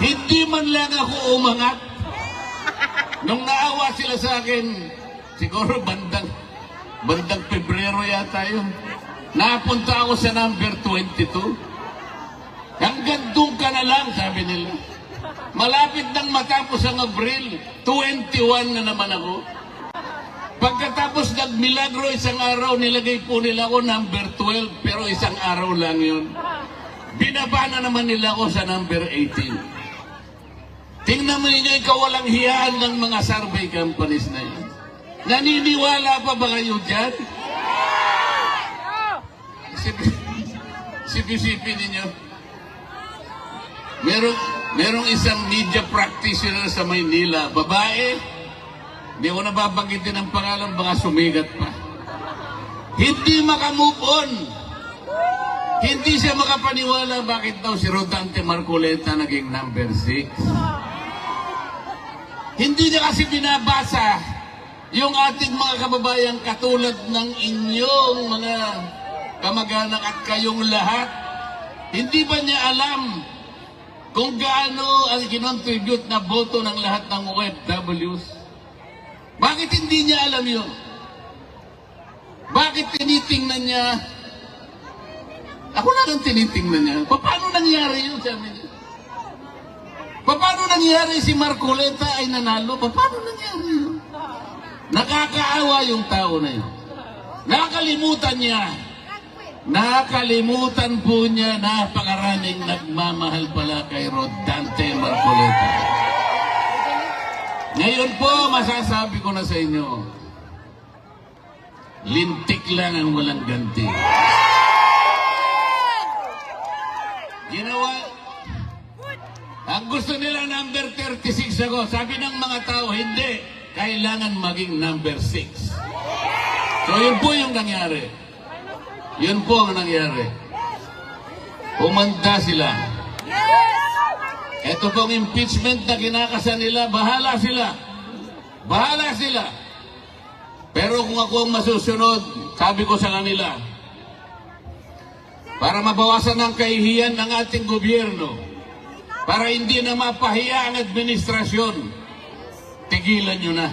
Hindi man lang ako umangat. Nung naawa sila sa akin, siguro bandang, bandang Pebrero yata yun. Napunta ako sa number 22. Hanggang doon ka na lang, sabi nila. Malapit nang matapos ang Abril, 21 na naman ako. Pagkatapos nagmilagro isang araw, nilagay po nila ako number 12, pero isang araw lang yun. Binaba na naman nila ako sa number 18. Tingnan mo ninyo, ikaw walang hiyaan ng mga survey companies na yan. Naniniwala pa ba kayo dyan? Sipi-sipi ninyo. Merong, merong isang media practitioner sa Maynila, babae, hindi ko nababanggitin ang pangalan, baka sumigat pa. Hindi makamove on. Hindi siya makapaniwala bakit daw si Rodante Marcoleta naging number 6. Hindi niya kasi binabasa yung ating mga kababayang katulad ng inyong mga kamag-anak at kayong lahat. Hindi ba niya alam kung gaano ang kinontribute na boto ng lahat ng OFWs? Bakit hindi niya alam yun? Bakit tinitingnan niya? Ako lang ang tinitingnan niya. Pa- Paano nangyari yun sa amin? Pa- Paano nangyari si Marcoleta ay nanalo? Pa- Paano nangyari? Nakakaawa yung tao na yun. Nakalimutan niya. Nakalimutan po niya napakaraming nagmamahal pala kay Rodante Marcoleta. Ngayon po, masasabi ko na sa inyo, lintik lang ang walang ganti. Ang gusto nila number 36 ako. Sabi ng mga tao, hindi. Kailangan maging number 6. So yun po yung nangyari. Yun po ang nangyari. Umanda sila. Ito pong impeachment na kinakasa nila, bahala sila. Bahala sila. Pero kung ako ang masusunod, sabi ko sa kanila, para mabawasan ang kahihiyan ng ating gobyerno, para hindi na mapahiya ang administrasyon, tigilan nyo na.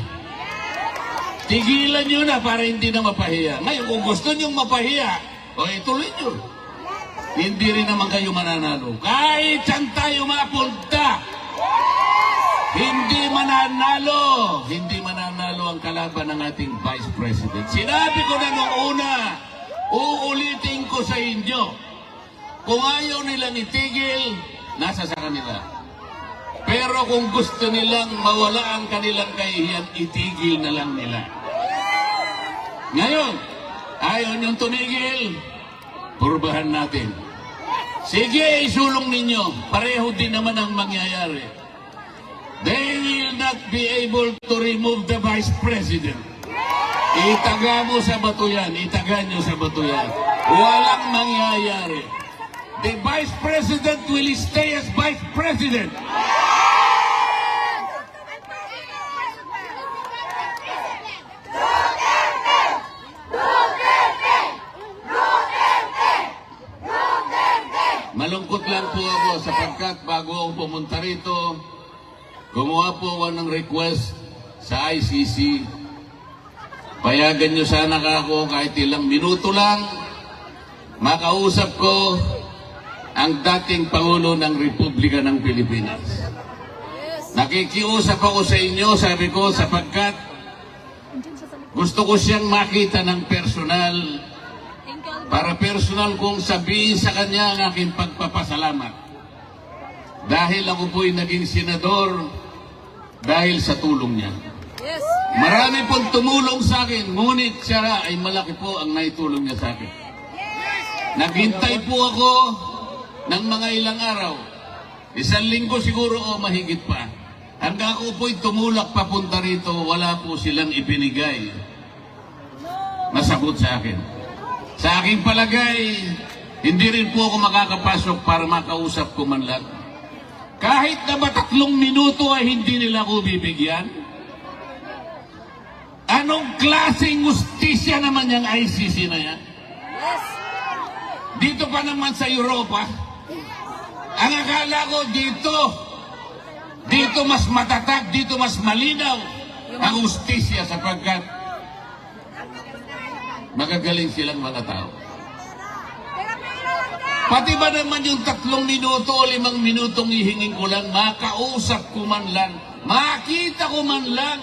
Tigilan nyo na para hindi na mapahiya. Ngayon, kung gusto nyo mapahiya, o ituloy nyo. Hindi rin naman kayo mananalo. Kahit saan tayo mapunta, hindi mananalo. Hindi mananalo ang kalaban ng ating Vice President. Sinabi ko na noong una, uulitin ko sa inyo, kung ayaw nilang itigil, nasa sa kanila. Pero kung gusto nilang mawala ang kanilang kahihiyan, itigil na lang nila. Ngayon, ayaw niyong tumigil, purbahan natin. Sige, isulong ninyo. Pareho din naman ang mangyayari. They will not be able to remove the Vice President. Itaga mo sa bato yan. Itaga nyo sa bato yan. Walang mangyayari. The Vice President will stay as Vice President. Malungkot lang po ako sapagkat bago ako pumunta rito, gumawa po ako ng request sa ICC. Payagan nyo sana ako kahit ilang minuto lang makausap ko ang dating Pangulo ng Republika ng Pilipinas. Nakikiusap ako sa inyo, sabi ko, sapagkat gusto ko siyang makita ng personal para personal kong sabihin sa kanya ang aking pagpapasalamat. Dahil ako po'y naging senador dahil sa tulong niya. Marami pong tumulong sa akin, ngunit siya ay malaki po ang naitulong niya sa akin. Naghintay po ako ng mga ilang araw. Isang linggo siguro o mahigit pa. Hanggang ako po'y tumulak papunta rito, wala po silang ibinigay na sagot sa akin. Sa aking palagay, hindi rin po ako makakapasok para makausap ko man lang. Kahit na ba tatlong minuto ay hindi nila ako bibigyan? Anong klaseng justisya naman yung ICC na yan? Yes. Dito pa naman sa Europa, ang akala ko dito, Dito mas matatag, dito mas malinaw ang ustisya sapagkat magagaling silang mga tao. Pati ba naman yung tatlong minuto o limang minutong ihingin ko lang, makausap ko man lang, makita ko man lang,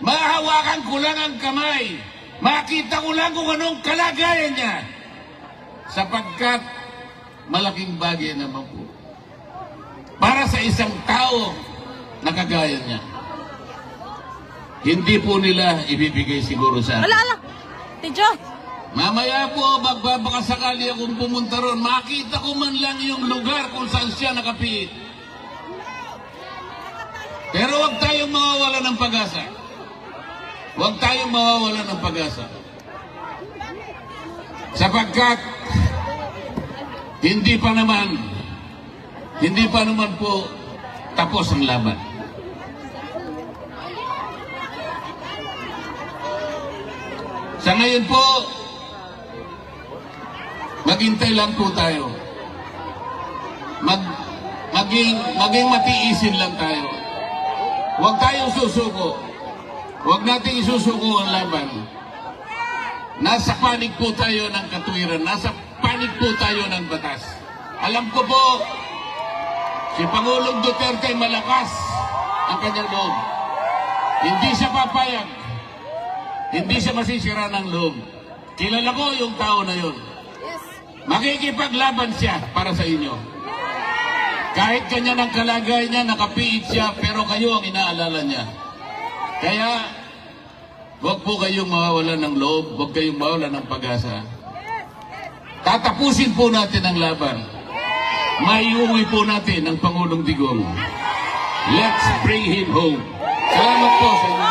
mahawakan ko lang ang kamay, makita ko lang kung anong kalagayan niya. Sapagkat malaking bagay naman po. Para sa isang tao na kagaya niya. Hindi po nila ibibigay siguro sa akin. Ala, ala. Tidyo. Mamaya po, magbabakasakali akong pumunta ron, makita ko man lang yung lugar kung saan siya nakapiit. Pero huwag tayong mawawala ng pag-asa. Huwag tayong mawawala ng pag-asa. Sapagkat, hindi pa naman, hindi pa naman po tapos ang laban. Sa ngayon po, maghintay lang po tayo. Mag, maging, maging matiisin lang tayo. Huwag tayong susuko. Huwag nating isusuko ang laban. Nasa panig po tayo ng katwiran. Nasa panig po tayo ng batas. Alam ko po, si Pangulong Duterte malakas ang kanyang loob. Hindi siya papayag. Hindi siya masisira ng loob. Kilala ko yung tao na yun. Makikipaglaban siya para sa inyo. Kahit kanya ng kalagay niya, nakapiit siya, pero kayo ang inaalala niya. Kaya, huwag po kayong mawawalan ng loob, huwag kayong mawawalan ng pag-asa. Tatapusin po natin ang laban. Maiuwi po natin ang Pangulong Digong. Let's bring him home. Salamat po sa.